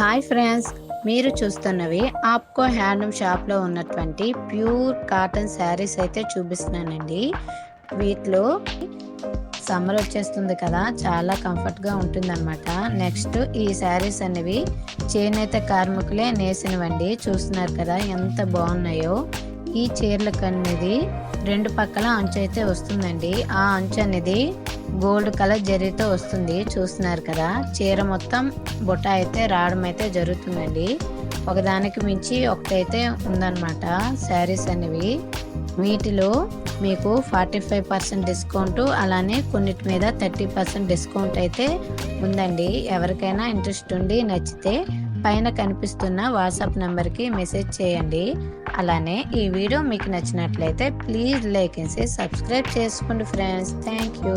Hi friends మీరు చూస్తున్నవి APCO handloom షాప్లో ఉన్నటువంటి ప్యూర్ కాటన్ శారీస్ అయితే చూపిస్తున్నానండి. వీటిలో సమ్మర్ వచ్చేస్తుంది కదా చాలా కంఫర్ట్గా ఉంటుందన్నమాట. నెక్స్ట్ ఈ శారీస్ అనేవి చేనేత కార్మికులే నేసినవండి. చూస్తున్నారు కదా ఎంత బాగున్నాయో. ఈ చీరలకు అనేది రెండు పక్కల అంచు అయితే వస్తుందండి. ఆ అంచు అనేది గోల్డ్ కలర్ జరీతో వస్తుంది చూస్తున్నారు కదా. చీర మొత్తం బుట్ట అయితే రావడం అయితే జరుగుతుందండి. ఒకదానికి మించి ఒకటైతే ఉందన్నమాట శారీస్ అనేవి. వీటిలో మీకు ఫార్టీ ఫైవ్ పర్సెంట్ డిస్కౌంట్ అలానే కొన్నిటి మీద థర్టీ పర్సెంట్ డిస్కౌంట్ అయితే ఉందండి. ఎవరికైనా ఇంట్రెస్ట్ ఉండి నచ్చితే పైన కనిపిస్తున్న వాట్సాప్ నెంబర్కి మెసేజ్ చేయండి. అలానే ఈ వీడియో మీకు నచ్చినట్లయితే ప్లీజ్ లైక్ చేసి సబ్స్క్రైబ్ చేసుకోండి ఫ్రెండ్స్. Thank you